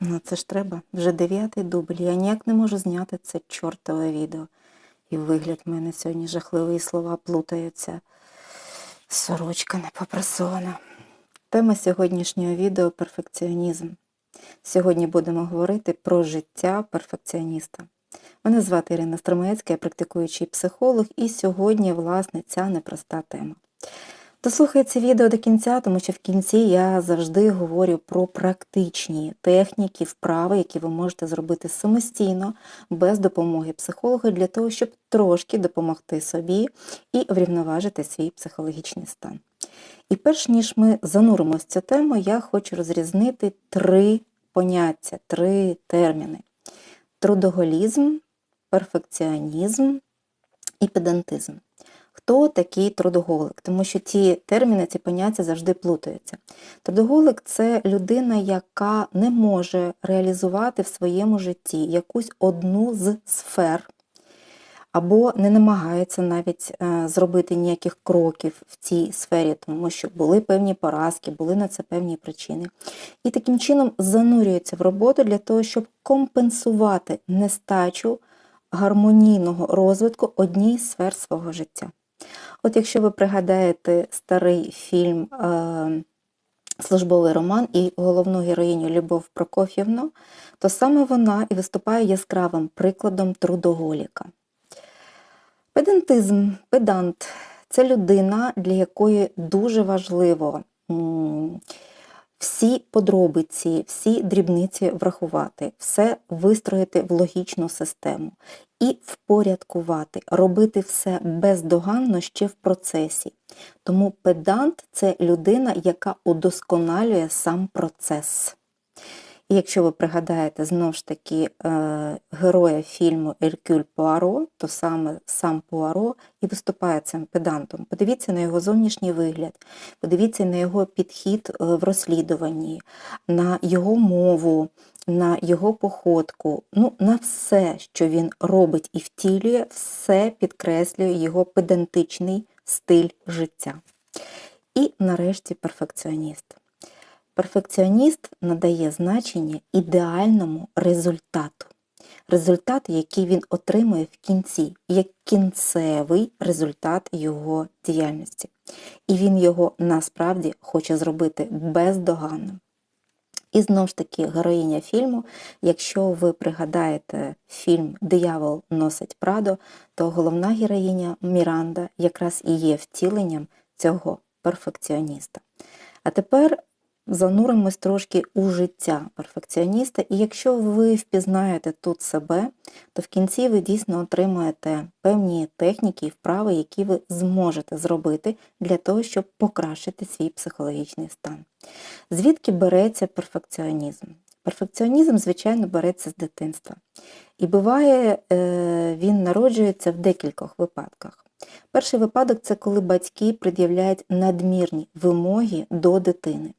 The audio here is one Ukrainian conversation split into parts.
Ну це ж треба. Вже дев'ятий дубль. Я ніяк не можу зняти це чортове відео. І вигляд в мене сьогодні жахливі слова плутаються. Сорочка не попресована. Тема сьогоднішнього відео перфекціонізм. Сьогодні будемо говорити про життя перфекціоніста. Мене звати Ірина Стромецька, я практикуючий психолог, і сьогодні, власне, ця непроста тема. Дослухайте відео до кінця, тому що в кінці я завжди говорю про практичні техніки, вправи, які ви можете зробити самостійно, без допомоги психолога, для того, щоб трошки допомогти собі і врівноважити свій психологічний стан. І перш ніж ми зануримося в цю тему, я хочу розрізнити три поняття, три терміни: трудоголізм, перфекціонізм і педантизм. Хто такий трудоголик? Тому що ці терміни, ці поняття завжди плутаються. Трудоголик це людина, яка не може реалізувати в своєму житті якусь одну з сфер, або не намагається навіть е, зробити ніяких кроків в цій сфері, тому що були певні поразки, були на це певні причини. І таким чином занурюється в роботу для того, щоб компенсувати нестачу гармонійного розвитку одній з сфер свого життя. От якщо ви пригадаєте старий фільм е, Службовий роман і головну героїню Любов Прокоф'євну, то саме вона і виступає яскравим прикладом трудоголіка. Педантизм, педант це людина, для якої дуже важливо всі подробиці, всі дрібниці врахувати, все вистроїти в логічну систему і впорядкувати, робити все бездоганно ще в процесі. Тому педант це людина, яка удосконалює сам процес. І якщо ви пригадаєте знову ж таки е, героя фільму Еркюль Пуаро, то саме сам Пуаро і виступає цим педантом. Подивіться на його зовнішній вигляд, подивіться на його підхід е, в розслідуванні, на його мову, на його походку, ну, на все, що він робить і втілює, все підкреслює його педантичний стиль життя. І нарешті перфекціоніст. Перфекціоніст надає значення ідеальному результату. Результат, який він отримує в кінці, як кінцевий результат його діяльності. І він його насправді хоче зробити бездоганним. І знову ж таки, героїня фільму, якщо ви пригадаєте фільм Диявол носить Прадо, то головна героїня Міранда якраз і є втіленням цього перфекціоніста. А тепер зануримось трошки у життя перфекціоніста, і якщо ви впізнаєте тут себе, то в кінці ви дійсно отримаєте певні техніки і вправи, які ви зможете зробити для того, щоб покращити свій психологічний стан. Звідки береться перфекціонізм? Перфекціонізм, звичайно, береться з дитинства. І буває, е, він народжується в декількох випадках. Перший випадок це коли батьки пред'являють надмірні вимоги до дитини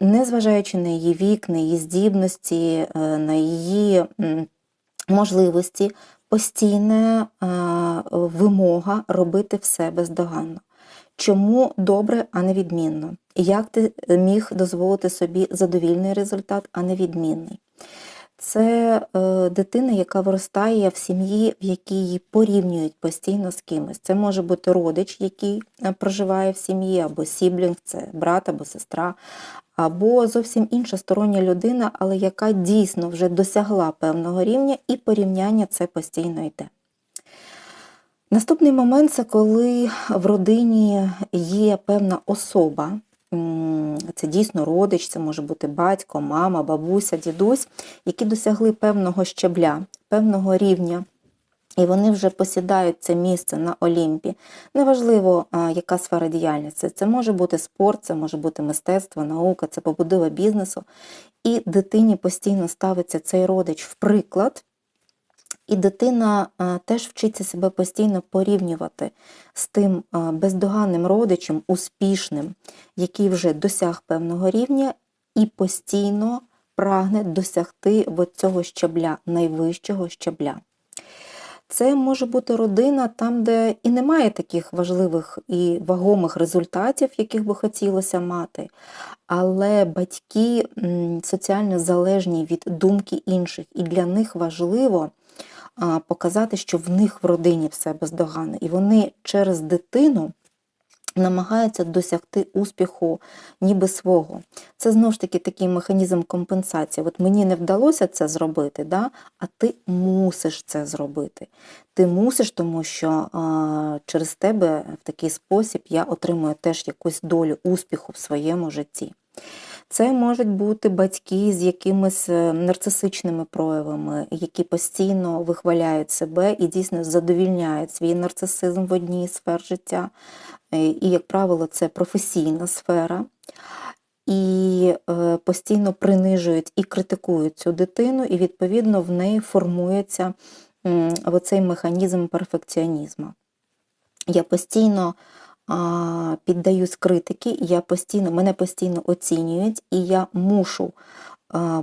незважаючи на її вік, на її здібності, е, на її можливості, постійна е, вимога робити все бездоганно. Чому добре, а не відмінно? Як ти міг дозволити собі задовільний результат, а не відмінний? Це е, дитина, яка виростає в сім'ї, в якій її порівнюють постійно з кимось. Це може бути родич, який проживає в сім'ї, або сіблінг, це брат або сестра, або зовсім інша стороння людина, але яка дійсно вже досягла певного рівня, і порівняння це постійно йде. Наступний момент це коли в родині є певна особа, це дійсно родич, це може бути батько, мама, бабуся, дідусь, які досягли певного щебля, певного рівня і вони вже посідають це місце на Олімпі. Неважливо, яка сфера діяльності. Це може бути спорт, це може бути мистецтво, наука, це побудова бізнесу. І дитині постійно ставиться цей родич в приклад. І дитина теж вчиться себе постійно порівнювати з тим бездоганним родичем, успішним, який вже досяг певного рівня, і постійно прагне досягти цього щабля, найвищого щабля. Це може бути родина там, де і немає таких важливих і вагомих результатів, яких би хотілося мати. Але батьки соціально залежні від думки інших, і для них важливо показати, що в них в родині все бездоганно. І вони через дитину намагаються досягти успіху ніби свого. Це знову ж таки такий механізм компенсації. От мені не вдалося це зробити, да? а ти мусиш це зробити. Ти мусиш, тому що а, через тебе в такий спосіб я отримую теж якусь долю успіху в своєму житті. Це можуть бути батьки з якимись е, нарцисичними проявами, які постійно вихваляють себе і дійсно задовільняють свій нарцисизм в одній сфер життя. Е, І, як правило, це професійна сфера. І е, постійно принижують і критикують цю дитину, і відповідно в неї формується оцей механізм перфекціонізму. Я постійно піддаюсь критики, я постійно, мене постійно оцінюють, і я мушу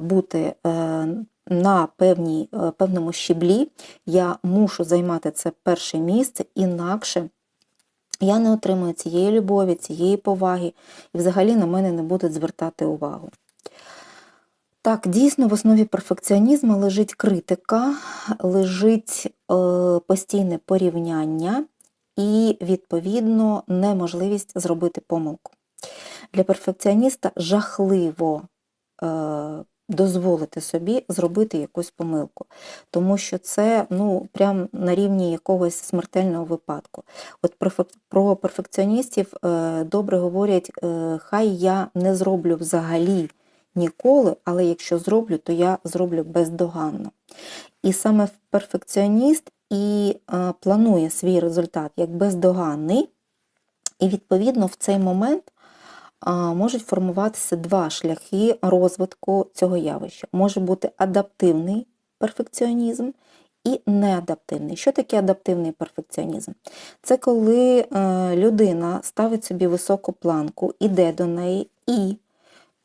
бути е, на певній, е, певному щеблі, я мушу займати це перше місце, інакше я не отримую цієї любові, цієї поваги, і взагалі на мене не будуть звертати увагу. Так, дійсно, в основі перфекціонізму лежить критика, лежить е, постійне порівняння і, відповідно, неможливість зробити помилку. Для перфекціоніста жахливо е, дозволити собі зробити якусь помилку, тому що це ну, прям на рівні якогось смертельного випадку. От про, перфекціоністів е, добре говорять, е, хай я не зроблю взагалі ніколи, але якщо зроблю, то я зроблю бездоганно. І саме перфекціоніст і е, планує свій результат як бездоганний, і відповідно в цей момент можуть формуватися два шляхи розвитку цього явища. Може бути адаптивний перфекціонізм і неадаптивний. Що таке адаптивний перфекціонізм? Це коли е, людина ставить собі високу планку, іде до неї і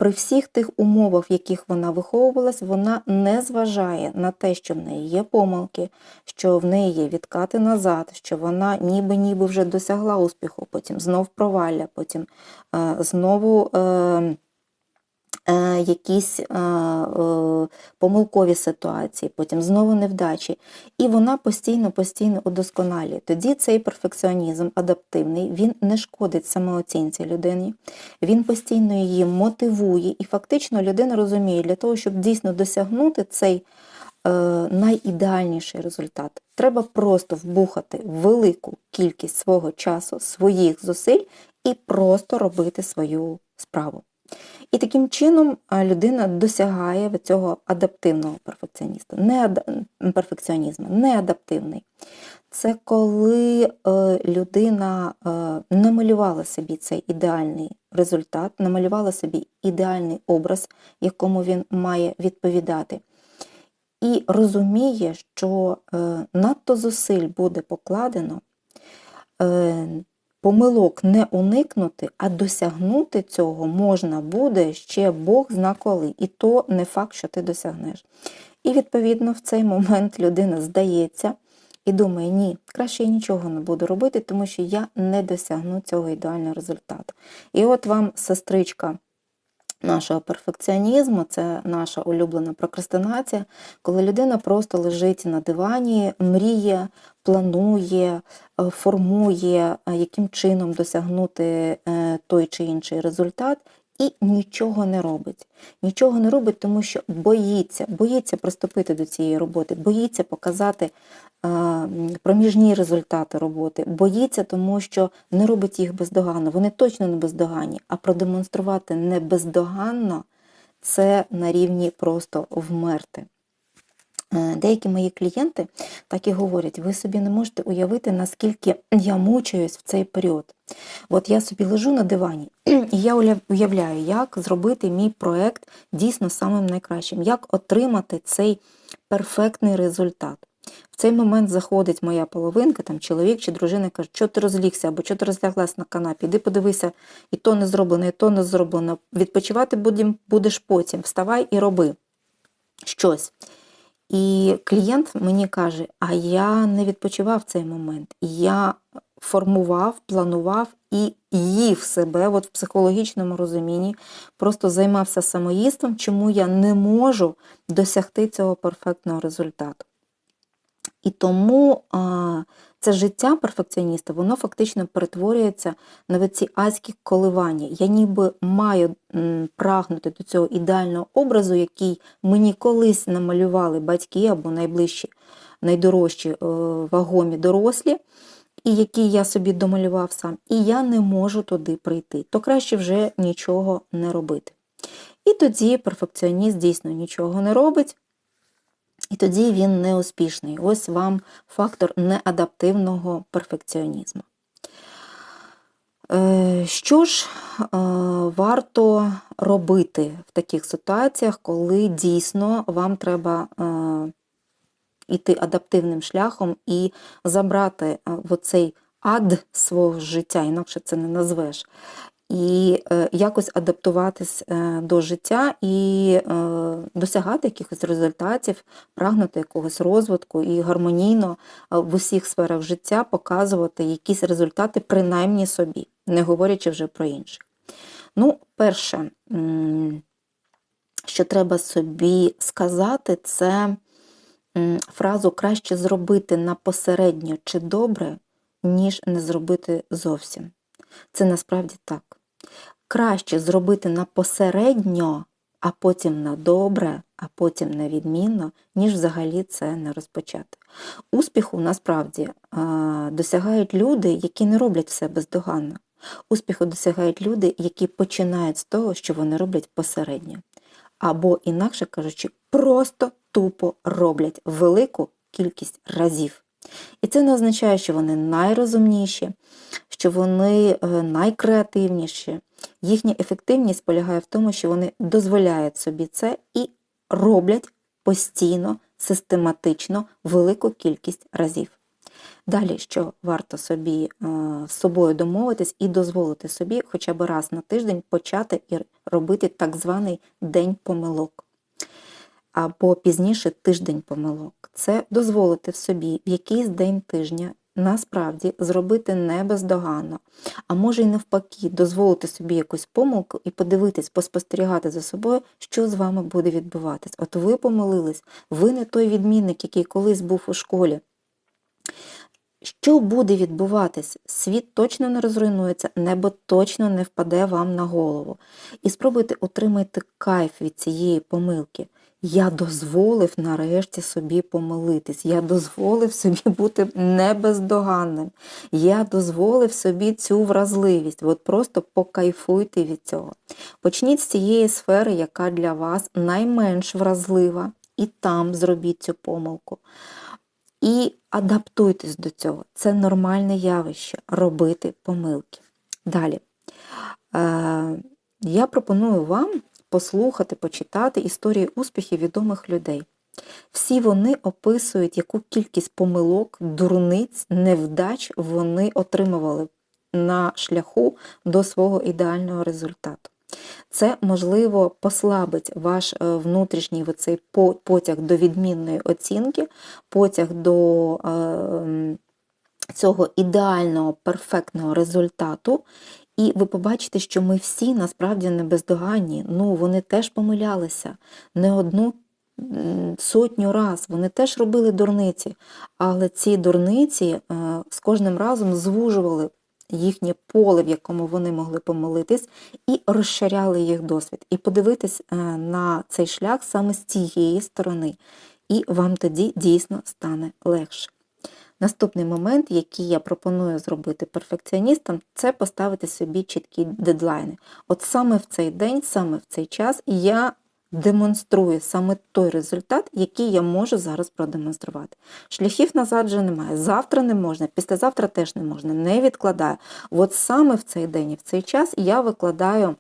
при всіх тих умовах, в яких вона виховувалась, вона не зважає на те, що в неї є помилки, що в неї є відкати назад, що вона ніби-ніби вже досягла успіху, потім знов провалля, потім е, знову е, якісь е, е, помилкові ситуації, потім знову невдачі. І вона постійно-постійно удосконалює. Тоді цей перфекціонізм адаптивний, він не шкодить самооцінці людині, він постійно її мотивує, і фактично людина розуміє, для того, щоб дійсно досягнути цей е, найідеальніший результат, треба просто вбухати велику кількість свого часу, своїх зусиль і просто робити свою справу. І таким чином людина досягає цього адаптивного перфекціоніста, не ада- перфекціонізму, не адаптивний. Це коли е, людина е, намалювала собі цей ідеальний результат, намалювала собі ідеальний образ, якому він має відповідати. І розуміє, що е, надто зусиль буде покладено, помилок не уникнути, а досягнути цього можна буде ще Бог зна коли. І то не факт, що ти досягнеш. І відповідно в цей момент людина здається і думає, ні, краще я нічого не буду робити, тому що я не досягну цього ідеального результату. І от вам сестричка нашого перфекціонізму, це наша улюблена прокрастинація, коли людина просто лежить на дивані, мріє, планує, е, формує, е, яким чином досягнути е, той чи інший результат. І нічого не робить. Нічого не робить, тому що боїться, боїться приступити до цієї роботи, боїться показати проміжні результати роботи, боїться, тому що не робить їх бездоганно. Вони точно не бездоганні, а продемонструвати не бездоганно це на рівні просто вмерти. Е, Деякі мої клієнти так і говорять, ви собі не можете уявити, наскільки я мучаюсь в цей період. От я собі лежу на дивані, і я уявляю, як зробити мій проект дійсно самим найкращим, як отримати цей перфектний результат. В цей момент заходить моя половинка, там чоловік чи дружина, каже, що ти розлігся, або що ти розляглась на канапі, іди подивися, і то не зроблено, і то не зроблено. Відпочивати будеш потім, вставай і роби щось. І клієнт мені каже: а я не відпочивав цей момент. Я формував, планував і їв себе от в психологічному розумінні, просто займався самоїством, чому я не можу досягти цього перфектного результату. І тому це життя перфекціоніста, воно фактично перетворюється на ці адські коливання. Я ніби маю прагнути до цього ідеального образу, який мені колись намалювали батьки або найближчі, найдорожчі е, вагомі дорослі, і який я собі домалював сам, і я не можу туди прийти. То краще вже нічого не робити. І тоді перфекціоніст дійсно нічого не робить. І тоді він неуспішний. Ось вам фактор неадаптивного перфекціонізму. Е, Що ж е, варто робити в таких ситуаціях, коли дійсно вам треба йти адаптивним шляхом і забрати е, оцей ад свого життя, інакше це не назвеш, і е, якось адаптуватись е, до життя і досягати якихось результатів, прагнути якогось розвитку і гармонійно в усіх сферах життя показувати якісь результати, принаймні собі, не говорячи вже про інших. Ну, перше, що треба собі сказати, це фразу краще зробити на посередньо чи добре, ніж не зробити зовсім. Це насправді так. Краще зробити на посередньо, а потім на добре, а потім на відмінно, ніж взагалі це не розпочати. Успіху насправді досягають люди, які не роблять все бездоганно. Успіху досягають люди, які починають з того, що вони роблять посередньо. Або, інакше кажучи, просто тупо роблять велику кількість разів. І це не означає, що вони найрозумніші, що вони е, найкреативніші. Їхня ефективність полягає в тому, що вони дозволяють собі це і роблять постійно, систематично велику кількість разів. Далі, що варто собі е, з собою домовитись і дозволити собі хоча б раз на тиждень почати і робити так званий день помилок або пізніше тиждень помилок. Це дозволити собі в якийсь день тижня насправді зробити не бездоганно, а може й навпаки, дозволити собі якусь помилку і подивитись, поспостерігати за собою, що з вами буде відбуватись. От ви помилились, ви не той відмінник, який колись був у школі. Що буде відбуватись? Світ точно не розруйнується, небо точно не впаде вам на голову. І спробуйте отримати кайф від цієї помилки. Я дозволив нарешті собі помилитись. Я дозволив собі бути небездоганним. Я дозволив собі цю вразливість. От просто покайфуйте від цього. Почніть з цієї сфери, яка для вас найменш вразлива, і там зробіть цю помилку. І адаптуйтесь до цього. Це нормальне явище робити помилки. Далі. Е, я пропоную вам послухати, почитати історії успіхів відомих людей. Всі вони описують, яку кількість помилок, дурниць, невдач вони отримували на шляху до свого ідеального результату. Це, можливо, послабить ваш е, внутрішній цей потяг до відмінної оцінки, потяг до е, цього ідеального, перфектного результату, і ви побачите, що ми всі насправді не бездоганні. Ну, вони теж помилялися не одну сотню раз. Вони теж робили дурниці, але ці дурниці е, з кожним разом звужували їхнє поле, в якому вони могли помилитись, і розширяли їх досвід. І подивитись е, на цей шлях саме з цієї сторони. І вам тоді дійсно стане легше. Наступний момент, який я пропоную зробити перфекціоністам, це поставити собі чіткі дедлайни. От саме в цей день, саме в цей час я демонструю саме той результат, який я можу зараз продемонструвати. Шляхів назад вже немає. Завтра не можна, післязавтра теж не можна, не відкладаю. От саме в цей день і в цей час я викладаю,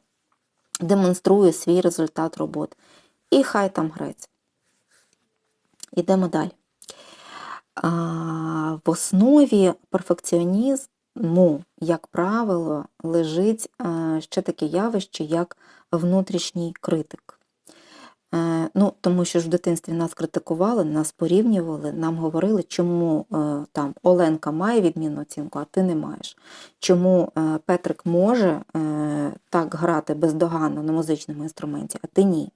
демонструю свій результат роботи. І хай там грець. Йдемо далі. В основі перфекціонізму, як правило, лежить ще таке явище, як внутрішній критик. Е, Ну, тому що ж в дитинстві нас критикували, нас порівнювали, нам говорили, чому е, там Оленка має відмінну оцінку, а ти не маєш. Чому е, Петрик може е, так грати бездоганно на музичному інструменті, а ти ні.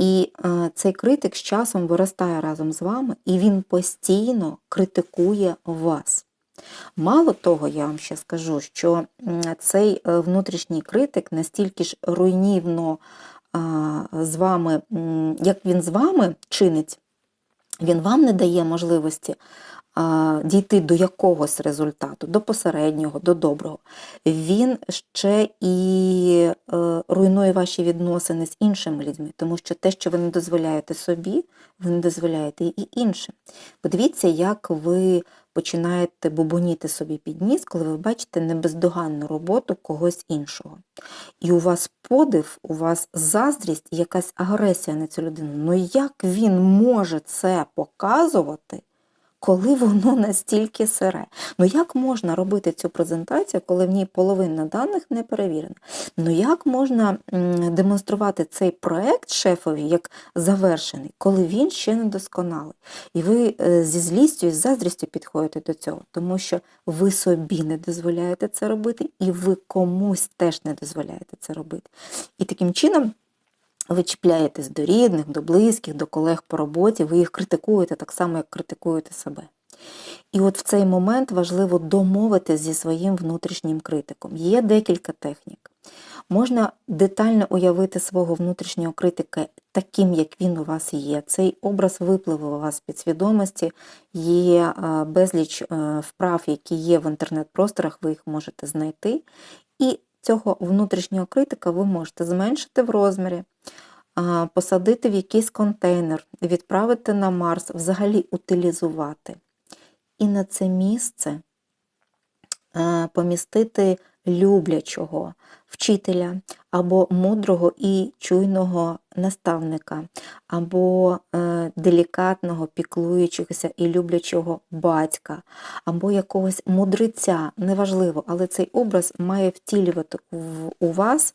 І е, цей критик з часом виростає разом з вами, і він постійно критикує вас. Мало того, я вам ще скажу, що цей е, внутрішній критик настільки ж руйнівно з вами, як він з вами чинить, він вам не дає можливості дійти до якогось результату, до посереднього, до доброго. Він ще і е, руйнує ваші відносини з іншими людьми, тому що те, що ви не дозволяєте собі, ви не дозволяєте і іншим. Подивіться, як ви починаєте бубоніти собі під ніс, коли ви бачите небездоганну роботу когось іншого. І у вас подив, у вас заздрість, і якась агресія на цю людину. Ну як він може це показувати, коли воно настільки сире? Ну як можна робити цю презентацію, коли в ній половина даних не перевірена? Ну як можна демонструвати цей проект шефові як завершений, коли він ще не досконалий? І ви е, зі злістю і заздрістю підходите до цього, тому що ви собі не дозволяєте це робити, і ви комусь теж не дозволяєте це робити. І таким чином. Ви чіпляєтесь до рідних, до близьких, до колег по роботі, ви їх критикуєте так само, як критикуєте себе. І от в цей момент важливо домовитись зі своїм внутрішнім критиком. Є декілька технік. Можна детально уявити свого внутрішнього критика таким, як він у вас є. Цей образ випливе у вас в підсвідомості, є е, безліч е, вправ, які є в інтернет-просторах, ви їх можете знайти. І цього внутрішнього критика ви можете зменшити в розмірі, посадити в якийсь контейнер, відправити на Марс, взагалі утилізувати. І на це місце помістити люблячого вчителя або мудрого і чуйного наставника, або е, делікатного, піклуючогося і люблячого батька, або якогось мудреця, неважливо, але цей образ має втілювати у вас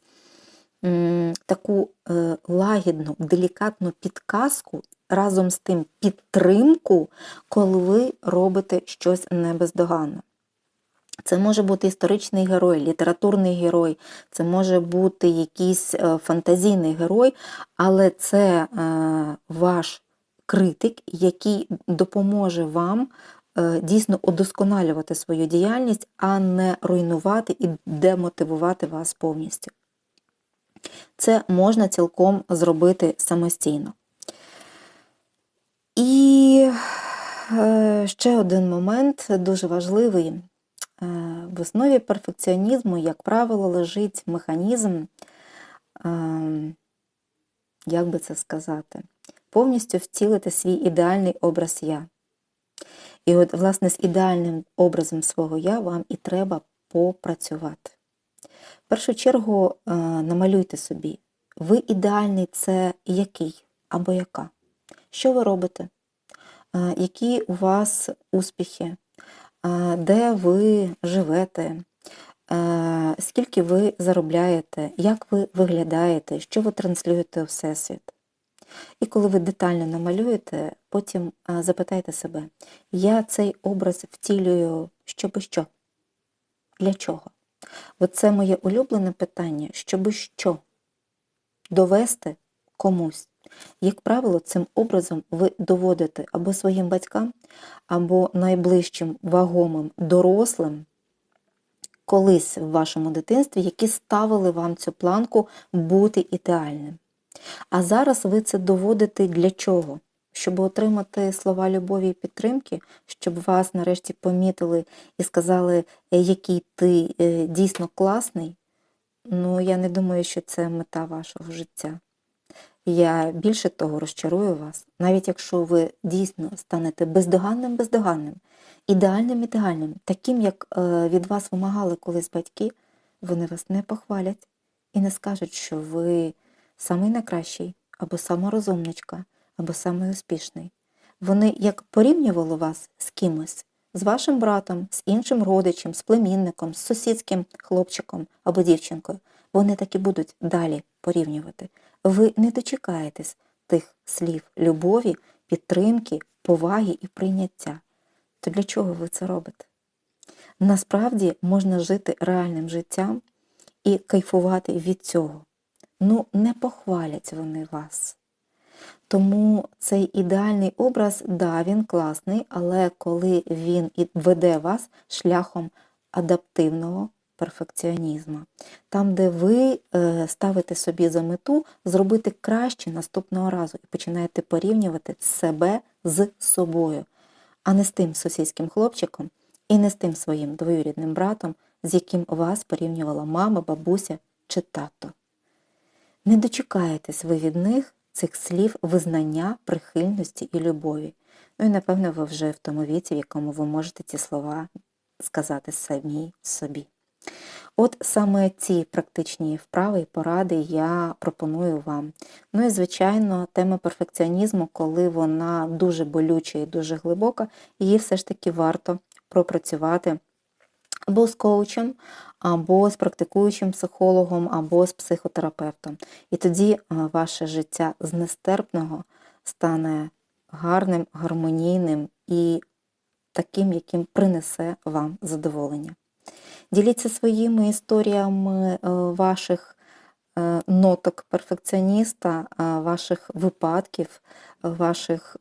таку е, лагідну, делікатну підказку, разом з тим підтримку, коли ви робите щось небездоганне. Це може бути історичний герой, літературний герой, це може бути якийсь е, фантазійний герой, але це е, ваш критик, який допоможе вам е, дійсно удосконалювати свою діяльність, а не руйнувати і демотивувати вас повністю. Це можна цілком зробити самостійно. І ще один момент дуже важливий. Е, В основі перфекціонізму, як правило, лежить механізм, е, як би це сказати, повністю втілити свій ідеальний образ я. І от, власне, з ідеальним образом свого я вам і треба попрацювати. В першу чергу е, намалюйте собі, ви ідеальний це який або яка? Що ви робите? Які у вас успіхи? Де ви живете? Скільки ви заробляєте? Як ви виглядаєте? Що ви транслюєте у Всесвіт? І коли ви детально намалюєте, потім запитайте себе, я цей образ втілюю щоби що? Для чого? Оце моє улюблене питання, щоби що? Довести комусь. Як правило, цим образом ви доводите або своїм батькам, або найближчим вагомим дорослим, колись в вашому дитинстві, які ставили вам цю планку бути ідеальним. А зараз ви це доводите для чого? Щоб отримати слова любові і підтримки, щоб вас нарешті помітили і сказали, «Е, який ти е, дійсно класний. Ну, я не думаю, що це мета вашого життя. Я більше того розчарую вас, навіть якщо ви дійсно станете бездоганним бездоганним, ідеальним ідеальним, таким, як е, від вас вимагали колись батьки, вони вас не похвалять і не скажуть, що ви самий найкращий, або сама або самий успішний. Вони як порівнювали вас з кимось, з вашим братом, з іншим родичем, з племінником, з сусідським хлопчиком або дівчинкою, вони так і будуть далі порівнювати. Ви не дочекаєтесь, тих слів любові, підтримки, поваги і прийняття. То для чого ви це робите? Насправді можна жити реальним життям і кайфувати від цього. Ну, не похвалять вони вас. Тому цей ідеальний образ, да, він класний, але коли він веде вас шляхом адаптивного перфекціонізму, там, де ви е, ставите собі за мету зробити краще наступного разу і починаєте порівнювати себе з собою, а не з тим сусідським хлопчиком і не з тим своїм двоюрідним братом, з яким вас порівнювала мама, бабуся чи тато. Не дочекаєтесь ви від них цих слів визнання, прихильності і любові. Ну і напевно ви вже в тому віці, в якому ви можете ці слова сказати самі собі. От саме ці практичні вправи і поради я пропоную вам. Ну і, звичайно, тема перфекціонізму, коли вона дуже болюча і дуже глибока, її все ж таки варто пропрацювати або з коучем, або з практикуючим психологом, або з психотерапевтом. І тоді е, ваше життя з нестерпного стане гарним, гармонійним і таким, яким принесе вам задоволення. Діліться своїми історіями е, ваших е, ноток перфекціоніста, е, ваших випадків, ваших,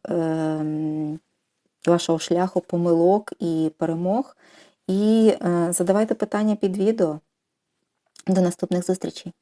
вашого шляху помилок і перемог. І задавайте питання під відео. До наступних зустрічей!